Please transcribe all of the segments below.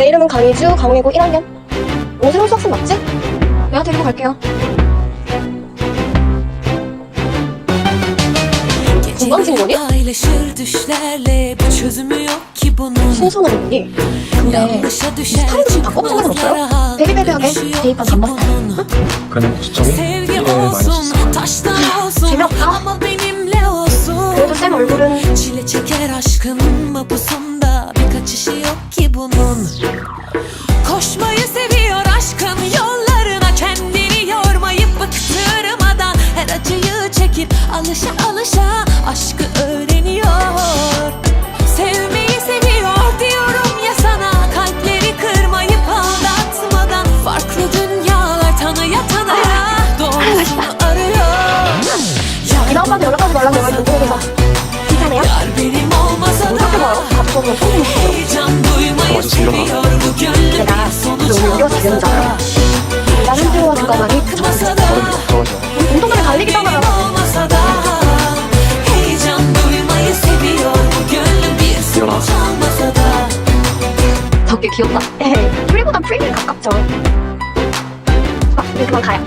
내 이름은 강희주, 강의고 1학년. 오세훈 수학생 맞지? 내가 데리고 갈게요. 건방진 거니? Paylaşır düşlerle bu çözümü yok ki bunun 신선한 언니. 근데 Yanlışa düşer 스타일 좀 바꿔본 적은 없어요? çıkmazlara 베리베리하게 dönüşü yok 대입한 ki 반반 bunun. 그는 초점이 Sevgi 미래에 많이 olsun, 있었어. taştan olsun 재미없다. ama benimle olsun 그래도 쌤 얼굴은 Çile çeker aşkın mapusunda Koşmayı seviyor aşkın yollarına Kendini yormayıp bıktırmadan Her acıyı çekip alışa alışa Aşkı öğreniyor Sevmeyi seviyor diyorum ya sana Kalpleri kırmayıp aldatmadan Farklı dünyalar tanıya tanıya Doğrusunu arıyor 이 오빠한테 연락하지 말라고 내가 이거 보내서 괜찮아요? Yar benim olmasa 어떻게 봐요? da 갑자기 소문이 있어. Heyecan duymayı Babacı sinirlenme. seviyor 들어가는 거만이 크죠. Olmasa da 어른이 걱정하지 마. 운동장에 달리기잖아. benim olmasa da Heyecan duymayı seviyor bu gönlüm bir sonuç almasa da 덕게 귀엽다. 프리보다 프리미에 가깝죠. 아, 이제 그만 가요.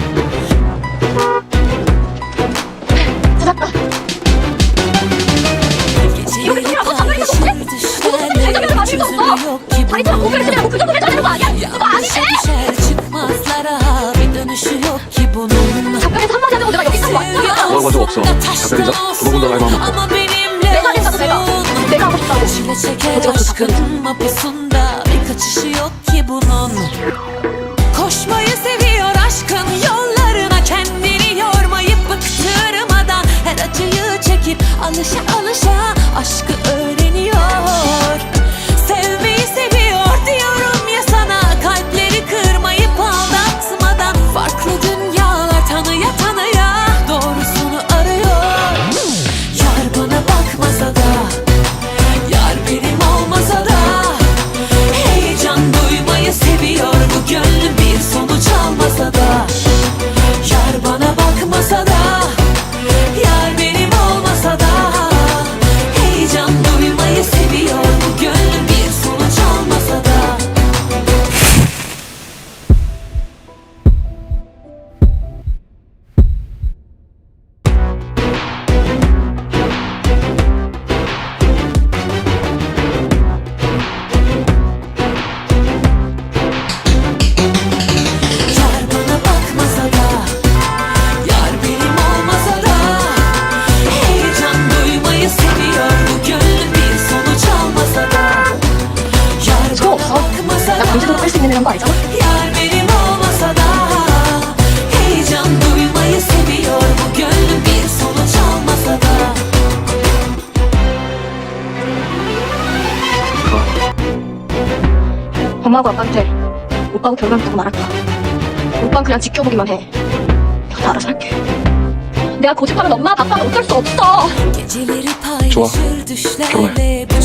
찾았다. Geceleri paylaşır düşlerle bir çözümü yok ki 아니, 저 고개를 그냥 그저 고개 자르는 거 아니야? 그거 아니지? 하고 싶다고. Çile çeker Hadi bakalım. aşkın mapusunda Bir kaçışı yok 있는 거 알잖아? Yar benim olmasa da Heyecan duymayı seviyor bu gönlüm bir sonuç almasa da 엄마하고 아빠한테 오빠하고 결혼한다고 말할 거야. 오빠는 그냥 지켜보기만 해. 내가 다 알아서 할게. 내가 고집하면 엄마 아빠는 어쩔 수 없어. Geceleri paylaşır düşlerle bu